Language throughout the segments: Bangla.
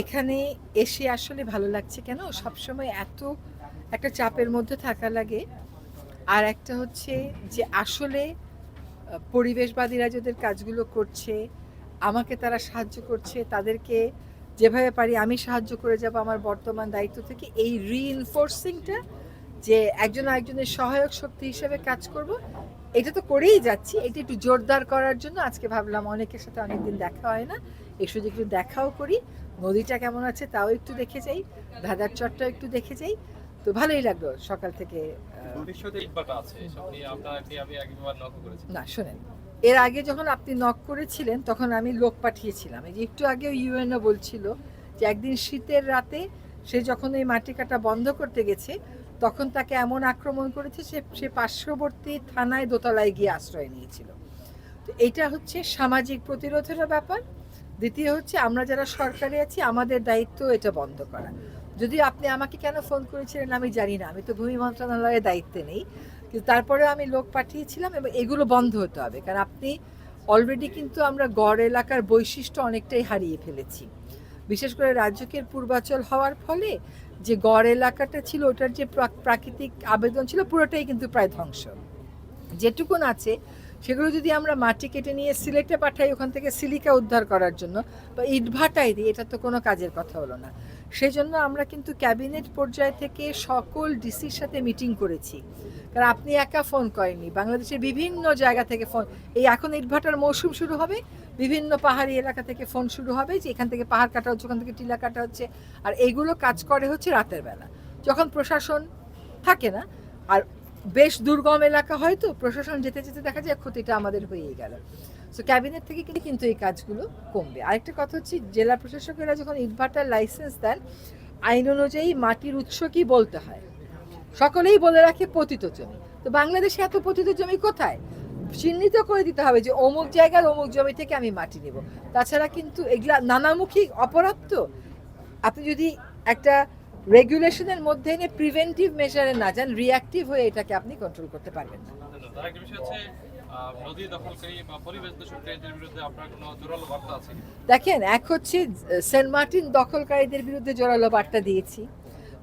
এখানে এসে আসলে ভালো লাগছে কেন? সবসময় এত একটা চাপের মধ্যে থাকা লাগে। আর একটা হচ্ছে যে আসলে পরিবেশবাদীরা যাদের কাজগুলো করছে, আমাকে তারা সাহায্য করছে, তাদেরকে যেভাবে পারি আমি সাহায্য করে যাব আমার বর্তমান দায়িত্ব থেকে। এই রিইনফোর্সিংটা যে একজন আরেকজনের সহায়ক শক্তি হিসেবে কাজ করব এটা তো করেই যাচ্ছি। এটা একটু জোরদার করার জন্য আজকে ভাবলাম অনেকের সাথে অনেকদিন দেখা হয় না। এই সুযোগ একটু দেখাও করি। নদীটা কেমন আছে তাও একটু দেখে যাই। ধাঁধার চরটাও একটু দেখে যাই। তো ভালোই লাগল সকাল থেকে না শোনেন। এর আগে যখন আপনি নক করেছিলেন তখন আমি লোক পাঠিয়েছিলাম। এই যে একটু আগেও ইউএনও বলছিল যে একদিন শীতের রাতে সে যখন এই মাটি কাটা বন্ধ করতে গেছে তখন তাকে এমন আক্রমণ করেছে সে সে পার্শ্ববর্তী থানায় দোতলায় গিয়ে আশ্রয় নিয়েছিল। তো এটা হচ্ছে সামাজিক প্রতিরোধেরও ব্যাপার। দ্বিতীয় হচ্ছে আমরা যারা সরকারে আছি, আমাদের দায়িত্ব এটা বন্ধ করা। যদি আপনি আমাকে কেন ফোন করেছিলেন আমি জানি না, আমি তো ভূমি মন্ত্রণালয়ের দায়িত্বে নেই। কিন্তু তারপরেও আমি লোক পাঠিয়েছিলাম এবং এগুলো বন্ধ হতে হবে। কারণ আপনি অলরেডি কিন্তু আমরা গড় এলাকার বৈশিষ্ট্য অনেকটাই হারিয়ে ফেলেছি। বিশেষ করে রাজ্যকের পূর্বাচল হওয়ার ফলে যে গড় এলাকাটা ছিল, ওটার যে প্রাক- প্রাকৃতিক আবেদন ছিল, পুরোটাই কিন্তু প্রায় ধ্বংস। যেটুকুন আছে, সেগুলো যদি আমরা মাটি কেটে নিয়ে সিলেটে পাঠাই ওখান থেকে সিলিকা উদ্ধার করার জন্য, বা ইটভাটাই দিই, এটা তো কোনো কাজের কথা হলো না। সেই জন্য আমরা কিন্তু ক্যাবিনেট পর্যায় থেকে সকল ডিসির সাথে মিটিং করেছি। কারণ আপনি একা ফোন করেননি, বাংলাদেশের বিভিন্ন জায়গা থেকে ফোন, এই এখন ইটভাটার মৌসুম শুরু হবে বিভিন্ন পাহাড়ি এলাকা থেকে ফোন শুরু হবে যে এখান থেকে পাহাড় কাটা হচ্ছে, ওখান থেকে টিলা কাটা হচ্ছে, আর এইগুলো কাজ করে হচ্ছে রাতের বেলা। যখন প্রশাসন থাকে না, আর বেশ দুর্গম এলাকা হয়তো প্রশাসন যেতে যেতে দেখা যায় ক্ষতিটা আমাদের হয়েই গেল। সো ক্যাবিনেট থেকে কিন্তু এই কাজগুলো কমবে। আরেকটা কথা হচ্ছে, জেলা প্রশাসকেরা যখন ইটভাটার লাইসেন্স দেন, আইন অনুযায়ী মাটির উৎস কি বলতে হয়? সকলেই বলে রাখে পতিত জমি। তো বাংলাদেশে এত পতিত জমি কোথায়? চিহ্নিত করে দিতে হবে যে অমুক জায়গার অমুক জমি থেকে আমি মাটি নেব। তাছাড়া কিন্তু এগুলা নানামুখী অপরাধ তো। আপনি যদি একটা রেগুলেশনের মধ্যে এনে প্রিভেন্টিভ মেজারে না যান রিয়াক্টিভ হয়ে এটাকে আপনি কন্ট্রোল করতে পারবেন না? দেখেন এক হচ্ছে সেন্ট মার্টিন দখলকারীদের বিরুদ্ধে জোরালো বার্তা দিয়েছি।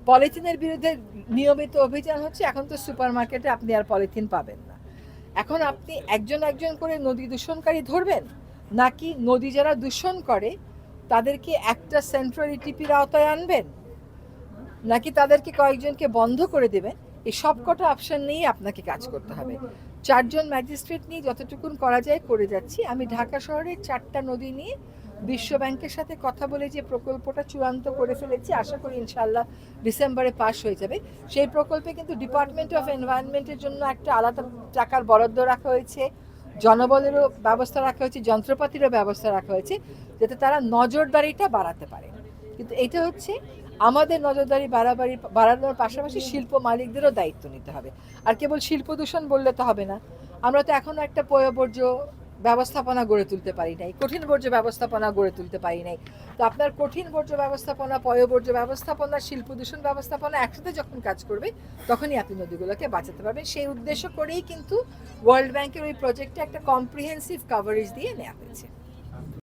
পলিথিনের বিরুদ্ধে নিয়মিত অভিযান হচ্ছে এখন তো সুপার মার্কেটে আপনি আর পলিথিন পাবেন না। এখন আপনি একজন একজন করে নদী দূষণকারী ধরবেন? নাকি নদী যারা দূষণ করে, তাদেরকে একটা সেন্ট্রাল ইটিপির আওতায় আনবেন? নাকি তাদেরকে কয়েকজনকে বন্ধ করে দেবেন? এই সব কটা অপশান নিয়েই আপনাকে কাজ করতে হবে। চারজন ম্যাজিস্ট্রেট নিয়ে যতটুকুন করা যায় করে যাচ্ছি। আমি ঢাকা শহরের চারটা নদী নিয়ে বিশ্ব ব্যাংকের সাথে কথা বলে যে প্রকল্পটা চূড়ান্ত করে ফেলেছি, আশা করি ইনশাল্লাহ ডিসেম্বরে পাস হয়ে যাবে। সেই প্রকল্পে কিন্তু ডিপার্টমেন্ট অফ এনভায়রনমেন্টের জন্য একটা আলাদা টাকার বরাদ্দ রাখা হয়েছে, জনবলেরও ব্যবস্থা রাখা হয়েছে, যন্ত্রপাতিরও ব্যবস্থা রাখা হয়েছে, যাতে তারা নজরদারিটা বাড়াতে পারে। কিন্তু এটা হচ্ছে আমাদের নজরদারি বাড়াবাড়ি, বাড়ানোর পাশাপাশি শিল্প মালিকদেরও দায়িত্ব নিতে হবে। আর কেবল শিল্প দূষণ বললে তো হবে না। আমরা তো এখনও একটা পয়বর্জ্য ব্যবস্থাপনা গড়ে তুলতে পারি নাই, কঠিন বর্জ্য ব্যবস্থাপনা গড়ে তুলতে পারি নাই। তো আপনার কঠিন বর্জ্য ব্যবস্থাপনা পয়বর্জ্য ব্যবস্থাপনা, শিল্প দূষণ ব্যবস্থাপনা একসাথে যখন কাজ করবে, তখনই আপনি নদীগুলোকে বাঁচাতে পারবেন। সেই উদ্দেশ্য করেই কিন্তু ওয়ার্ল্ড ব্যাংকের ওই প্রজেক্টে একটা কম্প্রিহেন্সিভ কাভারেজ দিয়ে নেওয়া হয়েছে।